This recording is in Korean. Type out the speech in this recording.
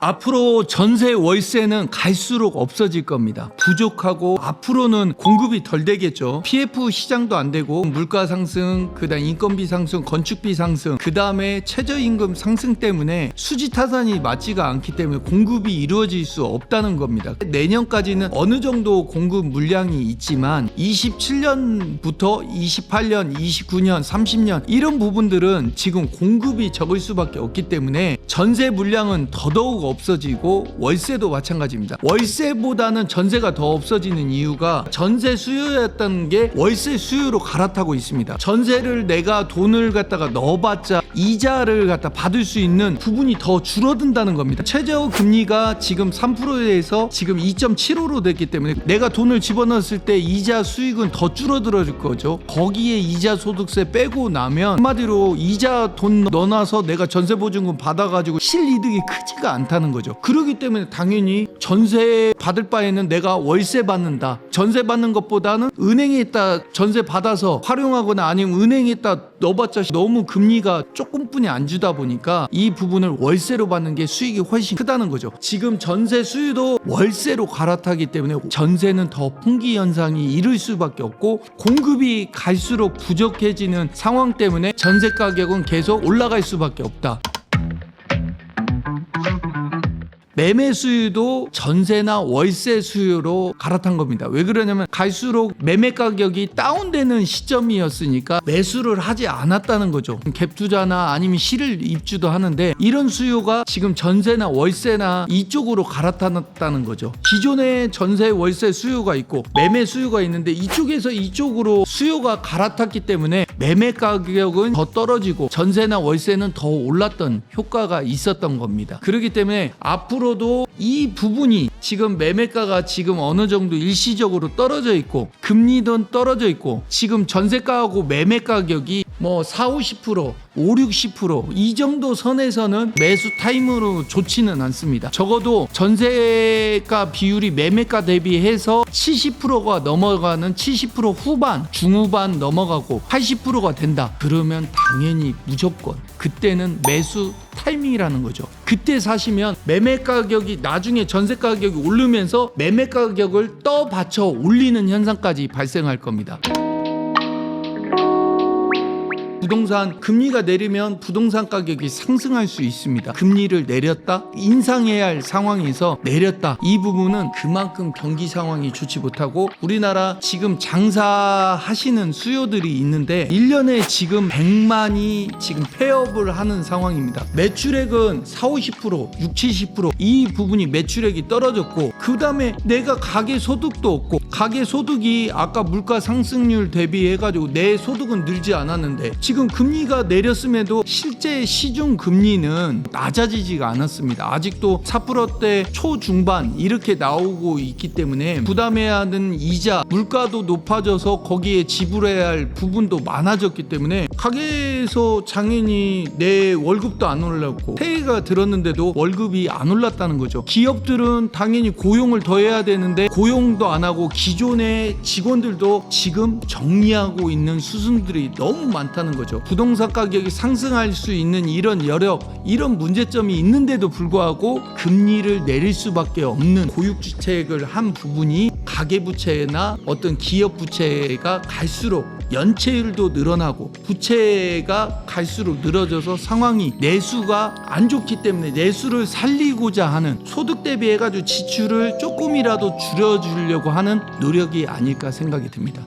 앞으로 전세 월세는 갈수록 없어질 겁니다. 부족하고 앞으로는 공급이 덜 되겠죠. PF 시장도 안 되고 물가 상승, 그다음 인건비 상승, 건축비 상승, 그다음에 최저임금 상승 때문에 수지 타산이 맞지가 않기 때문에 공급이 이루어질 수 없다는 겁니다. 내년까지는 어느 정도 공급 물량이 있지만 27년부터 28년, 29년, 30년 이런 부분들은 지금 공급이 적을 수밖에 없기 때문에 전세 물량은 더더욱 없어지고 월세도 마찬가지입니다. 월세보다는 전세가 더 없어지는 이유가 전세 수요였던 게 월세 수요로 갈아타고 있습니다. 전세를 내가 돈을 갖다가 넣어봤자 이자를 갖다 받을 수 있는 부분이 더 줄어든다는 겁니다. 최저 금리가 지금 3%에서 지금 2.75로 됐기 때문에 내가 돈을 집어넣었을 때 이자 수익은 더 줄어들어질 거죠. 거기에 이자 소득세 빼고 나면 한마디로 이자 돈 넣어놔서 내가 전세 보증금 받아가지고 실이득이 크지가 않다 는 거죠. 그러기 때문에 당연히 전세 받을 바에는 내가 월세 받는다. 전세 받는 것보다는 은행에다 전세 받아서 활용하거나 아니면 은행에다 넣어봤자 너무 금리가 조금뿐이 안 주다 보니까 이 부분을 월세로 받는 게 수익이 훨씬 크다는 거죠. 지금 전세 수요도 월세로 갈아타기 때문에 전세는 더 풍기 현상이 이를 수밖에 없고 공급이 갈수록 부족해지는 상황 때문에 전세 가격은 계속 올라갈 수밖에 없다. 매매 수요도 전세나 월세 수요로 갈아탄 겁니다. 왜 그러냐면 갈수록 매매 가격이 다운되는 시점이었으니까 매수를 하지 않았다는 거죠. 갭 투자나 아니면 실을 입주도 하는데 이런 수요가 지금 전세나 월세나 이쪽으로 갈아탔다는 거죠. 기존에 전세 월세 수요가 있고 매매 수요가 있는데 이쪽에서 이쪽으로 수요가 갈아탔기 때문에 매매 가격은 더 떨어지고 전세나 월세는 더 올랐던 효과가 있었던 겁니다. 그렇기 때문에 앞으로 도 이 부분이 지금 매매가가 지금 어느 정도 일시적으로 떨어져 있고 금리도 떨어져 있고 지금 전세가하고 매매 가격이 뭐 4, 50%, 5, 60%이 정도 선에서는 매수 타임으로 좋지는 않습니다. 적어도 전세가 비율이 매매가 대비해서 70%가 넘어가는 70% 후반, 중후반 넘어가고 80%가 된다. 그러면 당연히 무조건 그때는 매수 타이밍이라는 거죠. 그때 사시면 매매 가격이 나중에 전세 가격이 오르면서 매매 가격을 떠받쳐 올리는 현상까지 발생할 겁니다. 부동산 금리가 내리면 부동산 가격이 상승할 수 있습니다. 금리를 내렸다 인상해야 할 상황에서 내렸다 이 부분은 그만큼 경기 상황이 좋지 못하고 우리나라 지금 장사하시는 수요들이 있는데 1년에 지금 100만이 지금 폐업을 하는 상황입니다. 매출액은 4, 50% 6, 70%이 부분이 매출액이 떨어졌고 그 다음에 내가 가계 소득도 없고 가계 소득이 아까 물가 상승률 대비해 가지고 내 소득은 늘지 않았는데 지금 금리가 내렸음에도 실제 시중 금리는 낮아지지가 않았습니다. 아직도 4%대 초중반 이렇게 나오고 있기 때문에 부담해야 하는 이자, 물가도 높아져서 거기에 지불해야 할 부분도 많아졌기 때문에 가게에서 당연히 내 월급도 안 올랐고 세가 들었는데도 월급이 안 올랐다는 거죠. 기업들은 당연히 고용을 더 해야 되는데 고용도 안 하고 기존의 직원들도 지금 정리하고 있는 수순들이 너무 많다는 거죠. 부동산 가격이 상승할 수 있는 이런 여력, 이런 문제점이 있는데도 불구하고 금리를 내릴 수밖에 없는 고육주택을 한 부분이 가계부채나 어떤 기업부채가 갈수록 연체율도 늘어나고 부채가 갈수록 늘어져서 상황이 내수가 안 좋기 때문에 내수를 살리고자 하는 소득 대비해가지고 지출을 조금이라도 줄여주려고 하는 노력이 아닐까 생각이 듭니다.